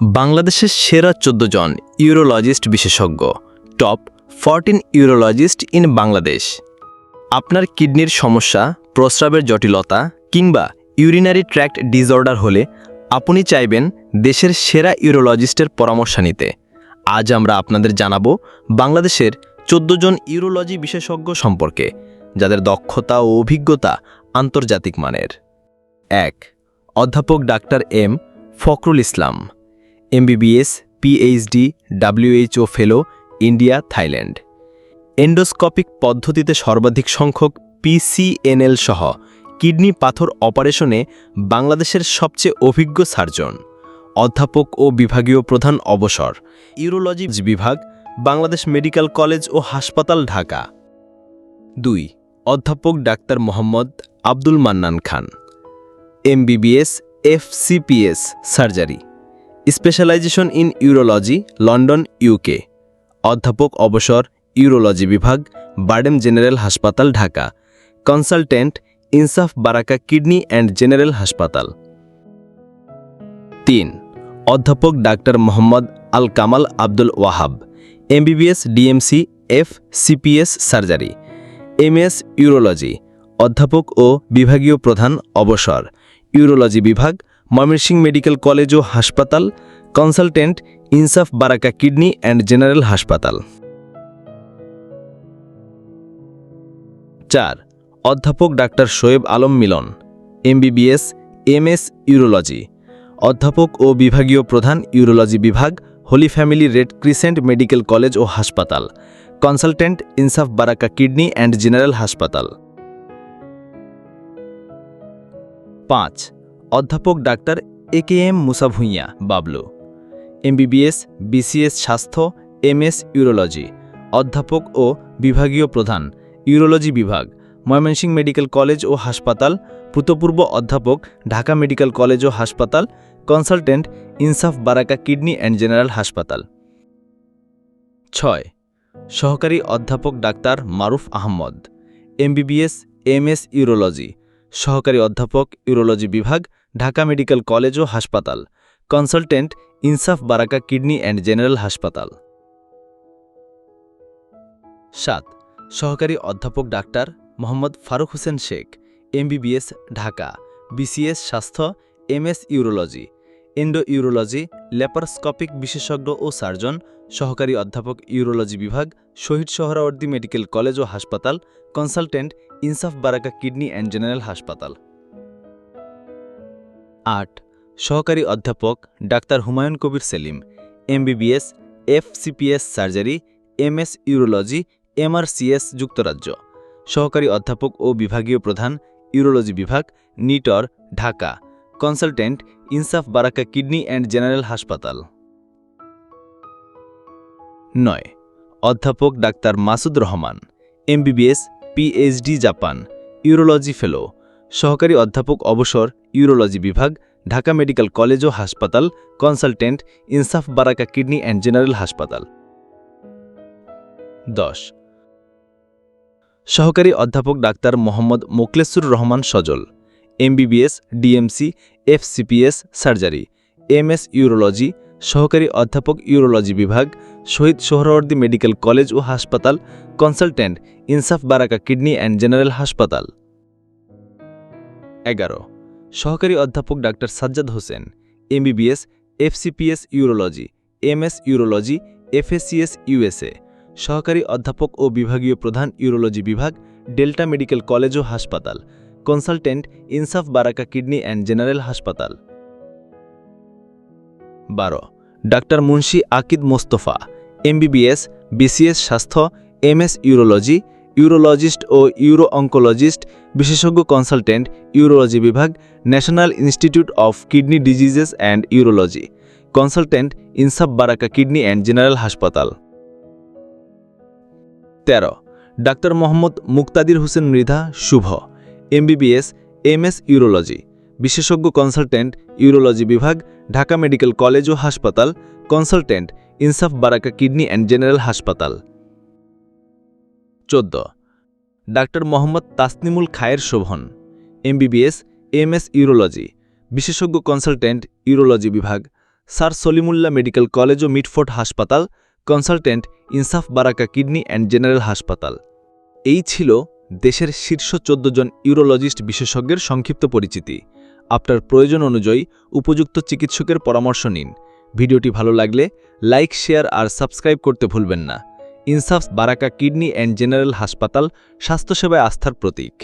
বাংলাদেশের সেরা চোদ্দ জন ইউরোলজিস্ট বিশেষজ্ঞ, top fourteen urologist in Bangladesh. আপনার কিডনির সমস্যা, প্রস্রাবের জটিলতা কিংবা ইউরিনারি ট্র্যাক্ট ডিসঅর্ডার হলে আপনি চাইবেন দেশের সেরা ইউরোলজিস্টের পরামর্শ নিতে। আজ আমরা আপনাদের জানাব বাংলাদেশের চোদ্দ জন ইউরোলজি বিশেষজ্ঞ সম্পর্কে, যাদের দক্ষতা ও অভিজ্ঞতা আন্তর্জাতিক মানের। এক, অধ্যাপক doctor M Fakhrul Islam. MBBS PhD WHO fellow India Thailand endoscopic পদ্ধতিতে সর্বাধিক সংখ্যক পিসিএনএল সহ কিডনি পাথর অপারেশনে বাংলাদেশের সবচেয়ে অভিজ্ঞ সার্জন, অধ্যাপক ও বিভাগীয় প্রধান অবসর, ইউরোলজি বিভাগ, বাংলাদেশ মেডিকেল কলেজ ও হাসপাতাল, ঢাকা। দুই, অধ্যাপক doctor Mohammad Abdul Mannan Khan. MBBS FCPS surgery. Specialization in urology, London, UK. অধ্যাপক অবসর, ইউরোলজি বিভাগ, বার্ডেম জেনারেল হাসপাতাল, Dhaka. Consultant, Insaf Baraka kidney and general হাসপাতাল। তিন, অধ্যাপক doctor Mohammad Al Kamal Abdul Wahab. MBBS, DMC, F, CPS surgery. MS, urology. অধ্যাপক ও বিভাগীয় প্রধান অবসর। ইউরোলজি বিভাগ ময়মনসিংহ মেডিকেল কলেজ ও হাসপাতাল, consultant Insaf Baraka kidney and general হাসপাতাল। চার, অধ্যাপক doctor Shoaib Alam Milon, MBBS, MS urology, অধ্যাপক ও বিভাগীয় প্রধান ইউরোলজি বিভাগ, Holy Family Red Crescent medical college ও হাসপাতাল, consultant Insaf Baraka kidney and general হাসপাতাল। পাঁচ অধ্যাপক doctor A K M Musa Bhuiyan, Bablu. MBBS BCS স্বাস্থ্য এমএস ইউরোলজি। অধ্যাপক ও বিভাগীয় প্রধান, ইউরোলজি বিভাগ, ময়মনসিংহ মেডিকেল কলেজ ও হাসপাতাল। ভূতপূর্ব অধ্যাপক, ঢাকা মেডিকেল কলেজ ও হাসপাতাল। Consultant, Insaf Baraka kidney and general হাসপাতাল। ছয়, সহকারী অধ্যাপক doctor Maruf Ahmed. MBBS MS urology. সহকারী অধ্যাপক, ইউরোলজি বিভাগ ঢাকা মেডিকেল কলেজ ও হাসপাতাল। Consultant, Insaf Baraka kidney and general হাসপাতাল। সাত, সহকারী অধ্যাপক doctor Mohammad Faruk Hossain Sheikh, MBBS, Dhaka. BCS, স্বাস্থ্য, MS urology. Endo urology laparoscopic বিশেষজ্ঞ ও সার্জন, সহকারী অধ্যাপক ইউরোলজি বিভাগ, শহীদ সোহরাওয়ার্দী মেডিকেল কলেজ ও হাসপাতাল, consultant, Insaf Baraka kidney and general হাসপাতাল। আট। সহকারী অধ্যাপক doctor Humayun Kabir Selim, MBBS, FCPS surgery, MS urology, MRCS যুক্তরাজ্য। সহকারী অধ্যাপক ও বিভাগীয় প্রধান, ইউরোলজি বিভাগ, নিটর, Dhaka. Consultant, Insaf Baraka kidney and general হাসপাতাল। নয়। অধ্যাপক doctor Masud Rahman, MBBS, PhD Japan, urology fellow. সহকারী অধ্যাপক অবসর, ইউরোলজি বিভাগ, ঢাকা মেডিকেল কলেজ ও হাসপাতাল, consultant, Insaf Baraka kidney and general হাসপাতাল। দশ। সহকারী অধ্যাপক doctor Mohammad Mokhlesur Rahman Sajal, MBBS, DMC, FCPS, surgery, MS urology, সহকারী অধ্যাপক ইউরোলজি বিভাগ, শহীদ সোহরাওয়ার্দী মেডিকেল কলেজ ও হাসপাতাল, consultant, Insaf Baraka kidney and general হাসপাতাল। এগারো। সহকারী অধ্যাপক doctor Sajjad Hossain, MBBS, FCPS urology, MS urology FACS USA. সহকারী অধ্যাপক ও বিভাগীয় প্রধান ইউরোলজি বিভাগ, ডেল্টা মেডিকেল কলেজ ও হাসপাতাল। Consultant, Insaf Baraka kidney and general হাসপাতাল। বারো। Doctor Munshi Akid Mostafa, MBBS, BCS স্বাস্থ্য, এমএস ইউরোলজি ইউরোলজিস্ট ও ইউরো অঙ্কোলজিস্ট বিশেষজ্ঞ কনসালটেন্ট, ইউরোলজি বিভাগ, national institute of kidney diseases and urology, consultant Insaf Baraka kidney and general হাসপাতাল। তেরো, doctor Mohammad Muktadir Hossain Mridha, Shuvo, MBBS, MS urology, বিশেষজ্ঞ consultant, urology বিভাগ, Dhaka medical college ও হাসপাতাল, consultant, Insaf Baraka kidney and general হাসপাতাল। চোদ্দ। Doctor Mohammad Tasnimul Khair Shovon, MBBS, MS urology, বিশেষজ্ঞ consultant urology বিভাগ, স্যার সলিমুল্লাহ মেডিকেল কলেজ ও মিটফোর্ড হাসপাতাল, consultant Insaf Baraka kidney and general হাসপাতাল। এই ছিল দেশের শীর্ষ চোদ্দ জন ইউরোলজিস্ট বিশেষজ্ঞের সংক্ষিপ্ত পরিচিতি। আপনার প্রয়োজন অনুযায়ী উপযুক্ত চিকিৎসকের পরামর্শ নিন। ভিডিওটি ভালো লাগলে লাইক, শেয়ার আর সাবস্ক্রাইব করতে ভুলবেন না। ইনসাফ বারাকা কিডনি অ্যান্ড জেনারেল হাসপাতাল স্বাস্থ্যসেবায় আস্থার প্রতীক।